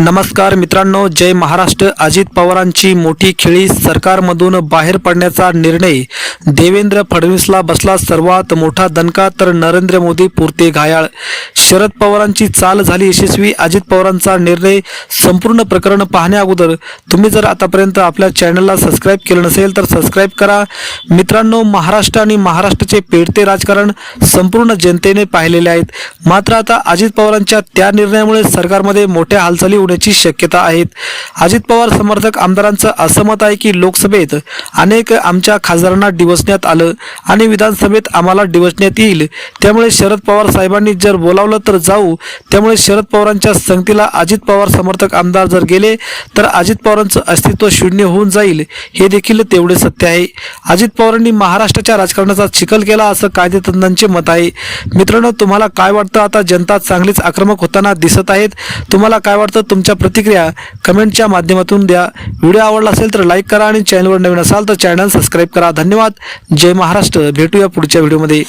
नमस्कार मित्रांनो जय महाराष्ट्र. अजित पवारांची मोठी खेळी सरकारमधून बाहेर पडण्याचा निर्णय. देवेंद्र फडणवीसला बसला सर्वात मोठा दणका तर नरेंद्र मोदी पुरते घायाळ. शरद पवारांची चाल झाली यशस्वी. अजित पवारांचा निर्णय संपूर्ण प्रकरण पाहण्या अगोदर. तुम्ही जर आतापर्यंत आपल्या चॅनलला सबस्क्राईब केलं नसेल तर सबस्क्राईब करा. मित्रांनो महाराष्ट्र आणि महाराष्ट्राचे पेडते राजकारण संपूर्ण जनतेने पाहिलेले आहेत. मात्र आता अजित पवारांच्या त्या निर्णयामुळे सरकारमध्ये मोठ्या हालचाली होण्याची शक्यता आहेत. अजित पवार समर्थक आमदारांचं असं मत आहे की लोकसभेत अनेक आमच्या खासदारांना डिवचण्यात आलं आणि विधानसभेत आम्हाला डिवचण्यात येईल. त्यामुळे शरद पवार साहेबांनी जर बोलावलं तर जाऊ. त्यामुळे शरद पवारांच्या संगतीला अजित पवार समर्थक आमदार जर गेले तर अजित पवारांचं अस्तित्व शून्य होऊन जाईल. हे देखील तेवढे सत्य आहे. अजित पवारांनी महाराष्ट्राच्या राजकारणाचा चिखल केला असं कायदेतज्ञांचे मत आहे. मित्रांनो तुम्हाला काय वाटतं? आता जनता चांगलीच आक्रमक होताना दिसत आहेत. तुम्हाला काय वाटतं? तुमच्या प्रतिक्रिया कमेंटच्या माध्यमातून द्या. व्हिडिओ आवडला असेल तर लाईक करा आणि चॅनलवर नवीन असाल तर चॅनल सबस्क्राईब करा. धन्यवाद. जय महाराष्ट्र. भेटूया पुढच्या व्हिडिओमध्ये.